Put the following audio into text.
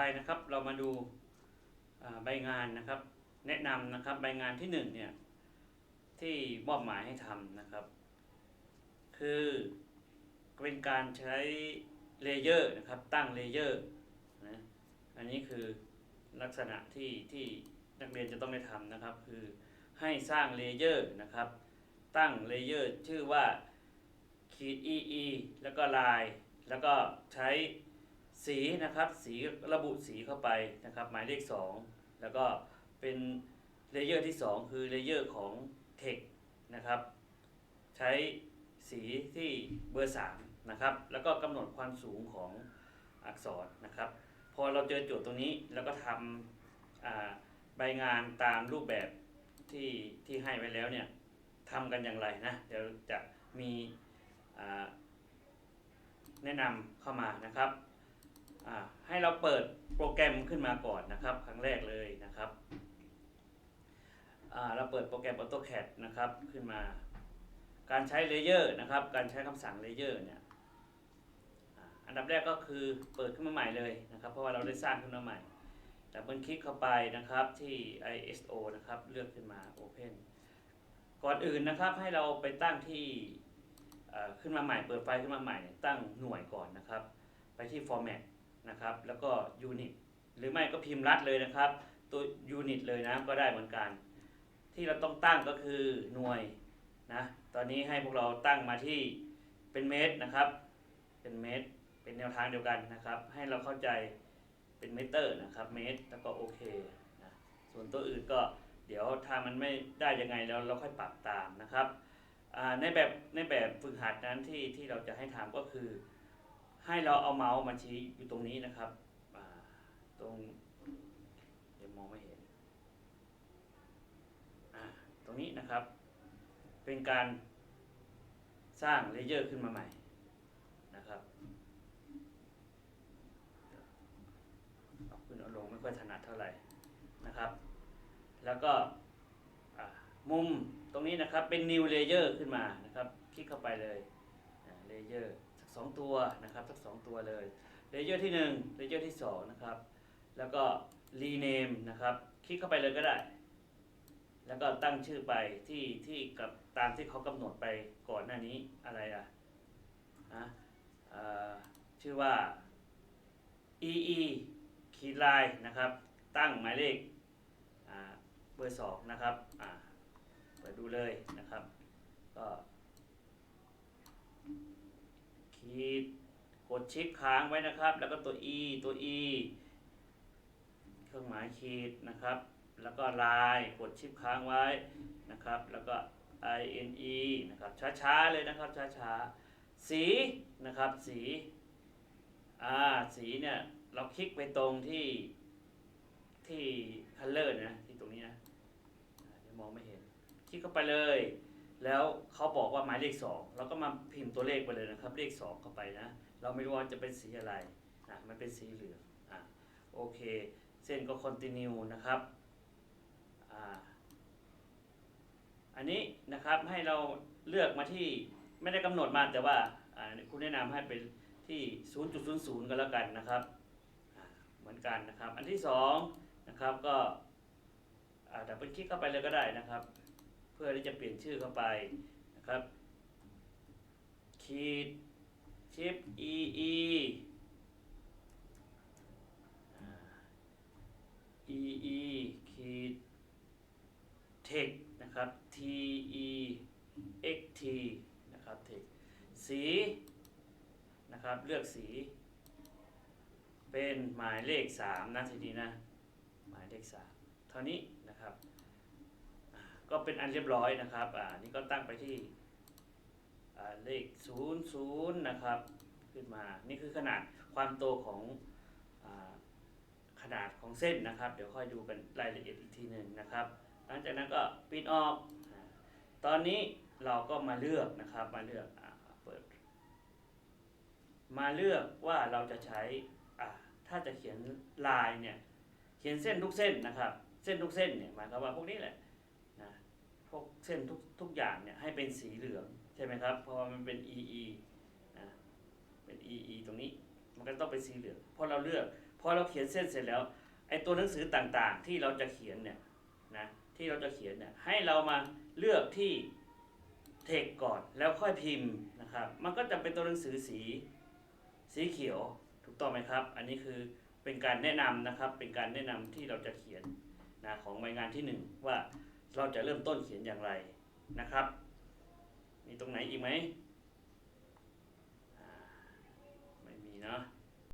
ไปนะครับเรามาดูใบงานนะครับ แนะนำนะครับใบงานที่หนึ่งเนี่ยที่มอบหมายให้ทำนะครับ คือเป็นการใช้เลเยอร์นะครับตั้งเลเยอร์นะอันนี้คือลักษณะที่ที่นักเรียนจะต้องได้ทำนะครับ คือให้สร้างเลเยอร์นะครับ ตั้งเลเยอร์ชื่อว่าขีด EE แล้วก็ลาย แล้วก็ใช้ สีนะครับสีระบุสีเข้าไปนะครับ หมายเลข 2 แล้วก็เป็นเลเยอร์ที่ 2 คือเลเยอร์ของ Text นะครับ ใช้สีที่เบอร์3นะครับ แล้วก็กำหนดความสูงของอักษรนะครับ พอเราเจอโจทย์ตรงนี้แล้วก็ทำใบงานตามรูปแบบที่ที่ให้ไว้แล้วเนี่ยทำกันอย่างไรนะ เดี๋ยวจะมีแนะนำเข้ามานะครับ ให้เราเปิดโปรแกรมขึ้นมาก่อนนะครับ ครั้งแรกเลยนะครับเราเปิดโปรแกรม AutoCAD นะครับขึ้นมา การใช้เลเยอร์นะครับ การใช้คำสั่งเลเยอร์เนี่ยอ,อันดับแรกก็คือเปิดขึ้นมาใหม่เลยนะครับ เพราะว่าเราได้สร้างขึ้นมาใหม่ดับเบิลคลิกเข้าไปนะครับที่ ISO นะครับเลือกขึ้นมา Open ก่อนอื่นนะครับให้เราไปตั้งที่ขึ้นมาใหม่ เปิดไฟล์ขึ้นมาใหม่ ตั้งหน่วยก่อนนะครับ ไปที่ Format นะครับ แล้วก็ Unit หรือไม่ก็พิมพ์รัดเลยนะครับ ตัว Unit เลยนะก็ได้เหมือนกัน ที่เราต้องตั้งก็คือหน่วยนะตอนนี้ให้พวกเราตั้งมาที่เป็นเมตรนะครับ เป็นเมตรเป็นแนวทางเดียวกันนะครับ ให้เราเข้าใจเป็นเมตรนะครับเมตรแล้วก็โอเคนะส่วนตัวอื่นก็เดี๋ยวถ้ามันไม่ได้ยังไงแล้วเราค่อยปรับตามนะครับในแบบในแบบฝึกหัดนั้นที่ที่เราจะให้ทำก็คือ ให้เราเอาเมาส์มาชี้อยู่ตรงนี้นะครับตรงเดี๋ยวมองไม่เห็นตรงนี้นะครับ เป็นการสร้างเลเยอร์ขึ้นมาใหม่นะครับเอาขึ้นเอาลงไม่ค่อยถนัดเท่าไหร่นะครับ แล้วก็มุมตรงนี้นะครับเป็น new layer ขึ้นมานะครับ คลิกเข้าไปเลยเลเยอร์ สองตัวนะครับสักสองตัวเลยเลเยอร์ที่หนึ่งเลเยอร์ที่สองนะครับ แล้วก็ rename นะครับ คลิกเข้าไปเลยก็ได้ แล้วก็ตั้งชื่อไปที่ที่กับตามที่เขากำหนดไปก่อนหน้านี้อะไรอะนะชื่อว่า EE ขีดลายนะครับ ตั้งหมายเลขเบอร์สองนะครับอ่าเปิดดูเลยนะครับ ก็ ขีดกดชิปค้างไว้นะครับ แล้วก็ตัว E ตัว E เครื่องหมายขีดนะครับ แล้วก็ลายกดชิปค้างไว้นะครับ แล้วก็ INE นะครับ ช้าๆเลยนะครับ ช้าๆ สีนะครับ สี อ่า สีเนี่ย เราคลิกไปตรงที่ที่ color นะ ที่ตรงนี้นะมองไม่เห็น คลิกเข้าไปเลย แล้วเขาบอกว่าหมายเลขสองเราก็มาพิมพ์ตัวเลขไปเลยนะครับ เลขสองเข้าไปนะ เราไม่รู้ว่าจะเป็นสีอะไรอะมันเป็นสีเหลืองอะโอเค เส้นก็ continue นะครับอ่าอันนี้นะครับให้เราเลือกมาที่ไม่ได้กำหนดมาแต่ว่าอ่าคุณแนะนำให้เป็นที่ 0.00 ก็แล้วกันนะครับ เหมือนกันนะครับ อันที่2นะครับก็ดับเบิลคลิกเข้าไปเลยก็ได้นะครับ พื่อที่จะเปลี่ยนชื่อเข้าไปนะครับขีดชิป ee อ่า ee ขีด text นะครับ t e x t นะครับ text สีนะครับเลือกสี เป็นหมายเลข3นะทีนี้นะ หมายเลข 3 เท่านี้นะครับ ก็เป็นอันเรียบร้อยนะครับอ่านี่ก็ตั้งไปที่อ่าเลข00นย์นะครับขึ้นมา นี่คือขนาดความโตของอาขนาดของเส้นนะครับ เดี๋ยวค่อยดูกันรายละเอียดอีกทีหนึ่งนะครับ หลังจากนั้นก็ปิดออก ตอนนี้เราก็มาเลือกนะครับ มาเลือกอาเปิด มาเลือกว่าเราจะใช้อ่าถ้าจะเขียนลายเนี่ย เขียนเส้นทุกเส้นนะครับ เส้นทุกเส้นเนี่ยหมายความว่าพวกนี้แหละ พวกเส้นทุกทุกอย่างเนี่ยให้เป็นสีเหลืองใช่ไหมครับ เพราะว่ามันเป็น EE นะเป็น EE ตรงนี้มันก็ต้องเป็นสีเหลืองพราะเราเลือกพอเราเขียนเส้นเสร็จแล้วไอ้ตัวหนังสือต่างๆ ที่เราจะเขียนเนี่ยนะที่เราจะเขียนเนี่ยให้เรามาเลือกที่เทคก่อนแล้วค่อยพิมพ์นะครับ มันก็จะเป็นตัวหนังสือสีสีเขียวถูกต้องไหมครับ อันนี้คือเป็นการแนะนำนะครับเป็นการแนะนำที่เราจะเขียนนะของใบงานที่หนึ่งว่า เราจะเริ่มต้นเขียนอย่างไรนะครับ มีตรงไหนอีกไหมไม่มีเนาะ